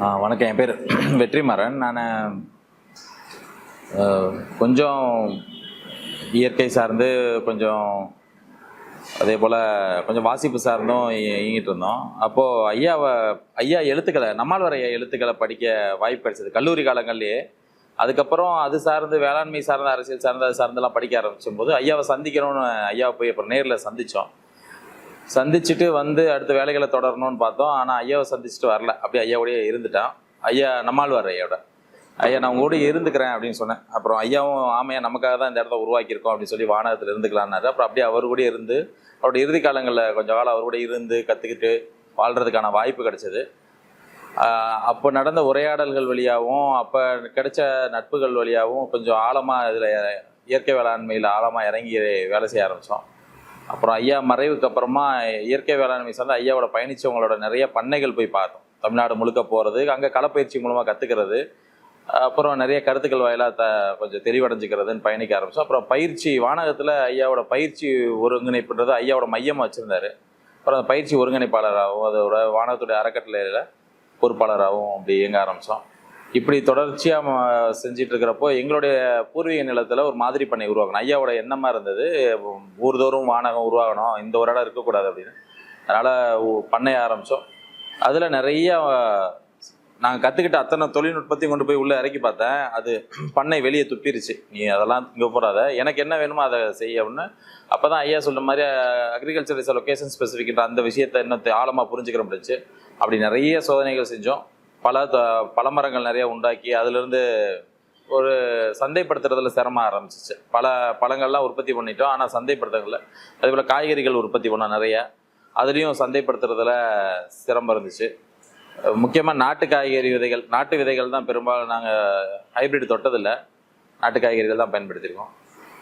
ஆ, வணக்கம். என் பேர் வெற்றிமாறன். நான் கொஞ்சம் இயற்கை சார்ந்து கொஞ்சம் அதே போல் கொஞ்சம் வாசிப்பு சார்ந்தும் இயங்கிட்டு இருந்தோம். அப்போது ஐயாவை ஐயா எழுத்துக்களை நம்மாழ்வார் ஐயா எழுத்துக்களை படிக்க வாய்ப்பு கிடைச்சது. கல்லூரி காலங்கள்லேயே. அதுக்கப்புறம் அது சார்ந்து வேளாண்மை சார்ந்த அரசியல் சார்ந்த அது சார்ந்தெல்லாம் படிக்க ஆரம்பிச்சும் போது ஐயாவை சந்திக்கணும்னு ஐயாவை போய் அப்புறம் நேரில் சந்தித்தோம் சந்திச்சுட்டு வந்து அடுத்த வேலைகளை தொடரணும்னு பார்த்தோம். ஆனால் ஐயாவை சந்திச்சுட்டு வரல. அப்படியே ஐயாவோடய இருந்துட்டான். ஐயா நம்மாழ்வார் ஐயாவோட. ஐயா நான் உங்களோட கூட இருந்துக்கிறேன் அப்படின்னு சொன்னேன். அப்புறம் ஐயாவும் ஆமையா நமக்காக தான் இந்த இடத்த உருவாக்கியிருக்கோம் அப்படின்னு சொல்லி வானகத்தில் இருந்துக்கலான்னாரு. அப்புறம் அப்படியே அவர் கூட இருந்து அவருடைய இறுதி காலங்களில் கொஞ்சம் காலம் அவர் கூட இருந்து கற்றுக்கிட்டு வாழ்கிறதுக்கான வாய்ப்பு கிடைச்சது. அப்போ நடந்த உரையாடல்கள் வழியாகவும் அப்போ கிடைச்ச நட்புகள் வழியாகவும் கொஞ்சம் ஆழமாக இதில் இயற்கை வேளாண்மையில் ஆழமாக இறங்கி வேலை செய்ய ஆரம்பித்தோம் அப்புறம் ஐயா மறைவுக்கு அப்புறமா இயற்கை வேளாண்மை சார்ந்த ஐயாவோட பயணிச்சவங்களோட நிறைய பண்ணைகள் போய் பார்த்தோம். தமிழ்நாடு முழுக்க போகிறது அங்கே களப்பயிற்சி மூலமாக கற்றுக்கிறது அப்புறம் நிறைய கருத்துக்கள் வாயிலாக த கொஞ்சம் தெளிவடைஞ்சிக்கிறதுன்னு பயணிக்க ஆரம்பிச்சோம். அப்புறம் பயிற்சி வானகத்தில் ஐயாவோட பயிற்சி ஒருங்கிணைப்புன்றது ஐயாவோட மையமாக வச்சுருந்தாரு. அப்புறம் அந்த பயிற்சி ஒருங்கிணைப்பாளராகவும் அதோட வானகத்துடைய அறக்கட்டளையில் பொறுப்பாளராகவும் அப்படி இயங்க ஆரம்பித்தோம் இப்படி தொடர்ச்சியாக செஞ்சிட்டு இருக்கிறப்போ எங்களுடைய பூர்வீக நிலத்தில் ஒரு மாதிரி பண்ணை உருவாக்கணும். ஐயாவோட எண்ணமாக இருந்தது ஊர்தோறும் வானகம் உருவாகணும் இந்த ஒரு இடம் இருக்கக்கூடாது அப்படின்னு. அதனால் பண்ணைய ஆரம்பித்தோம் அதில் நிறைய நாங்கள் கற்றுக்கிட்ட அத்தனை தொழில்நுட்பத்தையும் கொண்டு போய் உள்ளே இறக்கி பார்த்தேன். அது பண்ணை வெளியே துப்பிருச்சு. நீ அதெல்லாம் இங்கே போடாத. எனக்கு என்ன வேணுமோ அதை செய்ய அப்படின்னு. அப்போ தான் ஐயா சொல்கிற மாதிரி அக்ரிகல்ச்சர் இஸ் லொக்கேஷன் ஸ்பெசிஃபிக்ன்ற அந்த விஷயத்தை இன்னும் ஆழமாக புரிஞ்சுக்கிற முடிச்சு அப்படி நிறைய சோதனைகள் செஞ்சோம். பல த- பழமரங்கள் நிறைய உண்டாக்கி அதிலிருந்து ஒரு சந்தைப்படுத்துறதுல சிரமம் ஆரம்பிச்சிச்சு. பல பழங்கள்லாம் உற்பத்தி பண்ணிட்டோம். ஆனால் சந்தைப்படுத்துறதுல அதே போல் காய்கறிகள் உற்பத்தி பண்ணோம் நிறைய. அதுலேயும் சந்தைப்படுத்துறதுல சிரமம் இருந்துச்சு. முக்கியமாக நாட்டு காய்கறி விதைகள் நாட்டு விதைகள் தான் பெரும்பாலும் நாங்கள் ஹைபிரிட் தொட்டதில்லை. நாட்டு காய்கறிகள் தான் பயன்படுத்தியிருக்கோம்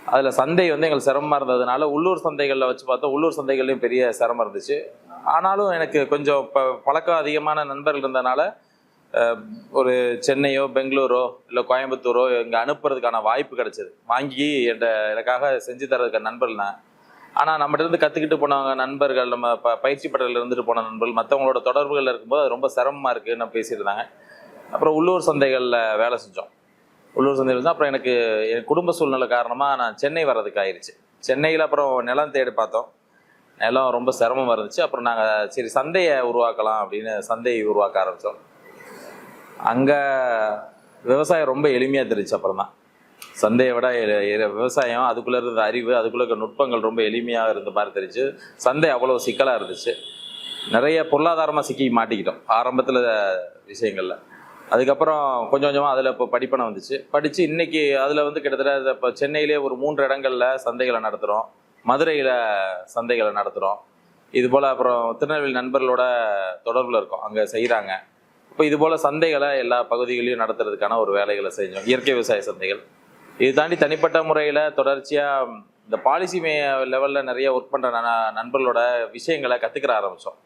அதில் சந்தை வந்து எங்களுக்கு சிரமமாக இருந்ததுனால உள்ளூர் சந்தைகளில் வச்சு பார்த்தோம் உள்ளூர் சந்தைகள்லையும் பெரிய சிரமம் இருந்துச்சு. ஆனாலும் எனக்கு கொஞ்சம் ப பழக்கம் அதிகமான நண்பர்கள் இருந்ததுனால ஒரு சென்னையோ பெங்களூரோ இல்லை கோயம்புத்தூரோ இங்கே அனுப்புறதுக்கான வாய்ப்பு கிடைச்சது. வாங்கி என்கிட்ட எனக்காக செஞ்சு தரதுக்கு நண்பர்கள் தான் ஆனால் நம்மகிட்டருந்து கற்றுக்கிட்டு போனவங்க நண்பர்கள் நம்ம ப பயிற்சி பட்டறையில் இருந்துட்டு போன நண்பர்கள் மற்றவங்களோட தொடர்புகள் இருக்கும்போது அது ரொம்ப சிரமமாக இருக்குன்னு பேசியிருந்தாங்க அப்புறம் உள்ளூர் சந்தைகளில் வேலை செஞ்சோம். உள்ளூர் சந்தையில் தான் அப்புறம் எனக்கு என் குடும்ப சூழ்நிலை காரணமாக நான் சென்னை வர்றதுக்கு ஆயிடுச்சு சென்னையில் அப்புறம் நிலம் தேடி பார்த்தோம். நிலம் ரொம்ப சிரமமாக இருந்துச்சு. அப்புறம் நாங்கள் சரி சந்தையை உருவாக்கலாம் அப்படின்னு சந்தையை உருவாக்க ஆரம்பித்தோம் அங்கே விவசாயம் ரொம்ப எளிமையாக தெரிஞ்சு அப்புறம் தான் சந்தையை விட எ- விவசாயம் அதுக்குள்ளே இருந்த அறிவு அதுக்குள்ளே இருக்க நுட்பங்கள் ரொம்ப எளிமையாக இருந்த மாதிரி தெரிஞ்சு சந்தை அவ்வளோ சிக்கலாக இருந்துச்சு. நிறைய பொருளாதாரமாக சிக்கி மாட்டிக்கிட்டோம் ஆரம்பத்தில் விஷயங்களில். அதுக்கப்புறம் கொஞ்சம் கொஞ்சமாக அதில் இப்போ படிப்பனை வந்துச்சு. படித்து இன்றைக்கி அதில் வந்து கிட்டத்தட்ட இப்போ சென்னையிலே ஒரு மூன்று இடங்களில் சந்தைகளை நடத்துகிறோம் மதுரையில் சந்தைகளை நடத்துகிறோம் இது போல் அப்புறம் திருநெல்வேலி நண்பர்களோட தொடர்பில் இருக்கோம். அங்கே செய்கிறாங்க இப்போ இது போல் சந்தைகளை எல்லா பகுதிகளையும் நடத்துறதுக்கான ஒரு வேலைகளை செஞ்சோம். இயற்கை விவசாய சந்தைகள். இது தாண்டி தனிப்பட்ட முறையில் தொடர்ச்சியாக இந்த பாலிசி மே லெவலில் நிறைய ஒர்க் பண்ணுற நண்பர்களோட விஷயங்களை கற்றுக்கிற ஆரம்பித்தோம்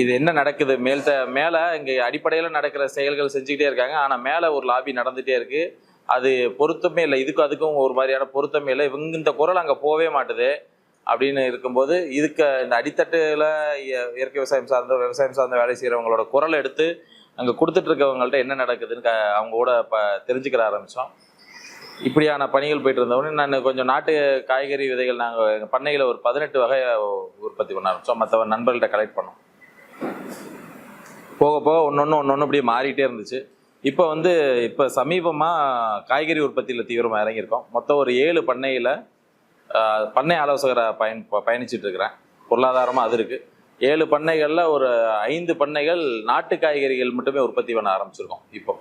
இது என்ன நடக்குது? மேல்த மேலே இங்கே அடிப்படையில் நடக்கிற செயல்கள் செஞ்சுக்கிட்டே இருக்காங்க. ஆனால் மேலே ஒரு லாபி நடந்துகிட்டே இருக்குது அது பொருத்தமே இல்லை. இதுக்கும் அதுக்கும் ஒரு மாதிரியான பொருத்தமே இல்லை. இவங்க இந்த குரல் அங்கே போகவே மாட்டுது. அப்படின்னு இருக்கும்போது இதுக்கு இந்த அடித்தட்டுல இயற்கை விவசாயம் சார்ந்த விவசாயம் சார்ந்த வேலை செய்கிறவங்களோட குரல் எடுத்து அங்கே கொடுத்துட்டு இருக்கவங்கள்ட்ட என்ன நடக்குதுன்னு க அவங்க கூட இப்போ தெரிஞ்சுக்கிற ஆரம்பித்தோம் இப்படியான பணிகள் போயிட்டு இருந்தவொடனே நான் கொஞ்சம் நாட்டு காய்கறி விதைகள் நாங்கள் எங்கள் பண்ணையில் ஒரு பதினெட்டு வகை உற்பத்தி பண்ண ஆரம்பித்தோம் மற்ற நண்பர்கள்ட்ட கலெக்ட் பண்ணோம். போக போக ஒன்று ஒன்று ஒன்று ஒன்று அப்படியே மாறிட்டே இருந்துச்சு. இப்போ வந்து இப்போ சமீபமாக காய்கறி உற்பத்தியில் தீவிரமாக இறங்கியிருக்கோம். மொத்தம் ஒரு ஏழு பண்ணையில் பண்ணை ஆலோசகரை பயன் ப- இருக்கிறேன். பொருளாதாரமாக அது இருக்குது ஏழு பண்ணைகளில் ஒரு ஐந்து பண்ணைகள் நாட்டு காய்கறிகள் மட்டுமே உற்பத்தி பண்ண ஆரம்பிச்சிருக்கோம் இப்போ.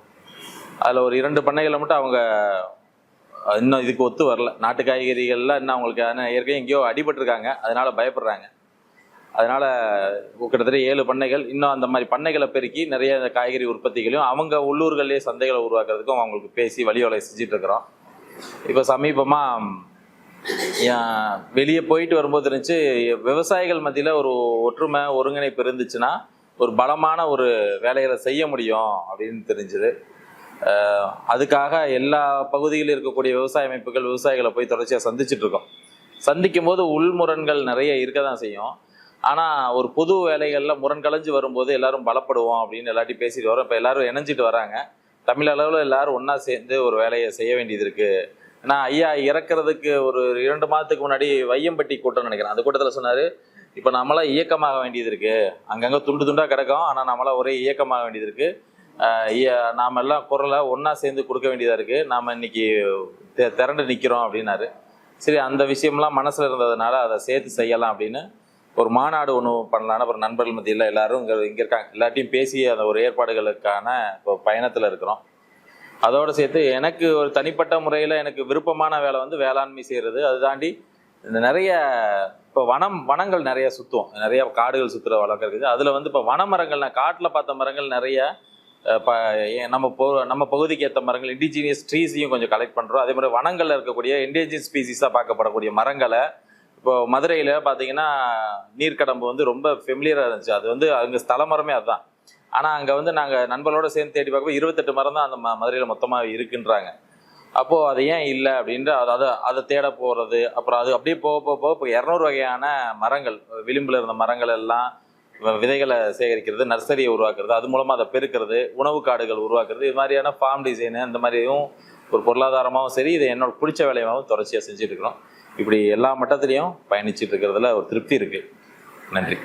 அதில் ஒரு இரண்டு பண்ணைகளை மட்டும் அவங்க இன்னும் இதுக்கு ஒத்து வரல. நாட்டு காய்கறிகள்லாம் இன்னும் அவங்களுக்கு ஆனால் ஏற்கனவே எங்கேயோ அடிபட்டிருக்காங்க. அதனால பயப்படுறாங்க. அதனால கிட்டத்தட்ட ஏழு பண்ணைகள் இன்னும் அந்த மாதிரி பண்ணைகளை பெருக்கி நிறைய காய்கறி உற்பத்திகளையும் அவங்க உள்ளூர்கள்லேயே சந்தைகளை உருவாக்குறதுக்கும் அவங்களுக்கு பேசி வழிவலை செஞ்சுட்டு இருக்கிறோம். இப்போ சமீபமாக வெளியே போயிட்டு வரும்போது இருந்துச்சு. விவசாயிகள் மத்தியில் ஒரு ஒற்றுமை ஒருங்கிணைப்பு இருந்துச்சுன்னா ஒரு பலமான ஒரு வேலைகளை செய்ய முடியும் அப்படின்னு தெரிஞ்சுது. அதுக்காக எல்லா பகுதியிலும் இருக்கக்கூடிய விவசாய அமைப்புகள் விவசாயிகளை போய் தொடர்ச்சியாக சந்திச்சுட்டு இருக்கோம். சந்திக்கும் போது உள்முரண்கள் நிறைய இருக்க தான் செய்யும். ஆனால் ஒரு பொது வேலைகளில் முரண்கலைஞ்சு வரும்போது எல்லாரும் பலப்படுவோம் அப்படின்னு எல்லாத்தையும் பேசிட்டு வரோம். இப்போ எல்லாரும் இணைஞ்சிட்டு வராங்க. தமிழ் அளவில் எல்லாரும் ஒன்றா சேர்ந்து ஒரு வேலையை செய்ய வேண்டியது இருக்குது ஏன்னா ஐயா இறக்குறதுக்கு ஒரு இரண்டு மாதத்துக்கு முன்னாடி வையம்பட்டி கூட்டம் நினைக்கிறேன். அந்த கூட்டத்தில் சொன்னார் இப்போ நம்மளாம் இயக்கமாக வேண்டியது இருக்கு. அங்கங்கே துண்டு துண்டாக கிடக்கும். ஆனால் நம்மளாம் ஒரே இயக்கமாக வேண்டியது இருக்கு. ஆஹ் நாம எல்லாம் குரலை ஒன்றா சேர்ந்து கொடுக்க வேண்டியதாக இருக்கு. நாம் இன்னைக்கு தெ- திரண்டு நிற்கிறோம் அப்படின்னாரு. சரி அந்த விஷயம்லாம் மனசில் இருந்ததுனால அதை சேர்த்து செய்யலாம் அப்படின்னு ஒரு மாநாடு ஒன்று பண்ணலான்னு அப்புறம் நண்பர்கள் மத்தியில் எல்லாரும் இங்கே இங்கே இருக்காங்க. எல்லாத்தையும் பேசி அந்த ஒரு ஏற்பாடுகளுக்கான இப்போ பயணத்தில் இருக்கிறோம். அதோடு சேர்த்து எனக்கு ஒரு தனிப்பட்ட முறையில் எனக்கு விருப்பமான வேலை வந்து வேளாண்மை செய்கிறது அது தாண்டி இந்த நிறைய இப்போ வனம் வனங்கள் நிறைய சுற்றுவோம் நிறைய காடுகள் சுற்றுற வழக்கம் இருக்குது. அதில் வந்து இப்போ வனமரங்கள் நான் காட்டில் பார்த்த மரங்கள் நிறைய ப ஏ- நம்ம பொ நம்ம பகுதிக்கு ஏற்ற மரங்கள் இண்டிஜினியஸ் ட்ரீஸையும் கொஞ்சம் கலெக்ட் பண்ணுறோம் அதே மாதிரி வனங்களில் இருக்கக்கூடிய இண்டிஜினியஸ் ஸ்பீசிஸாக பார்க்கப்படக்கூடிய மரங்களை இப்போ மதுரையில் பார்த்தீங்கன்னா நீர்க்கடம்பு வந்து ரொம்ப ஃபெமிலியராக இருந்துச்சு. அது வந்து அங்கே ஸ்தல மரமே அதுதான். ஆனால் அங்கே வந்து நாங்கள் நண்பர்களோடு சேர்ந்து தேடி பார்க்கும்போது இருபத்தெட்டு மரம் தான் அந்த ம மதுரையில் மொத்தமாக இருக்குன்றாங்க. அப்போது அது ஏன் இல்லை அப்படின்ட்டு அதை அதை அதை தேட போகிறது அப்புறம் அது அப்படியே போக போக போக இப்போ இரநூறு வகையான மரங்கள் விளிம்பில் இருந்த மரங்கள் எல்லாம் விதைகளை சேகரிக்கிறது நர்சரியை உருவாக்குறது அது மூலமாக அதை பெருக்கிறது உணவு காடுகள் உருவாக்குறது இது மாதிரியான ஃபார்ம் டிசைனு இந்த மாதிரியும் ஒரு பொருளாதாரமாகவும் சரி இது என்னோட பிடிச்ச வேலையாகவும் தொடர்ச்சியாக செஞ்சுட்டு இருக்கிறோம். இப்படி எல்லா மட்டத்திலையும் பயணிச்சுட்டு இருக்கிறதுல ஒரு திருப்தி இருக்குது நன்றி.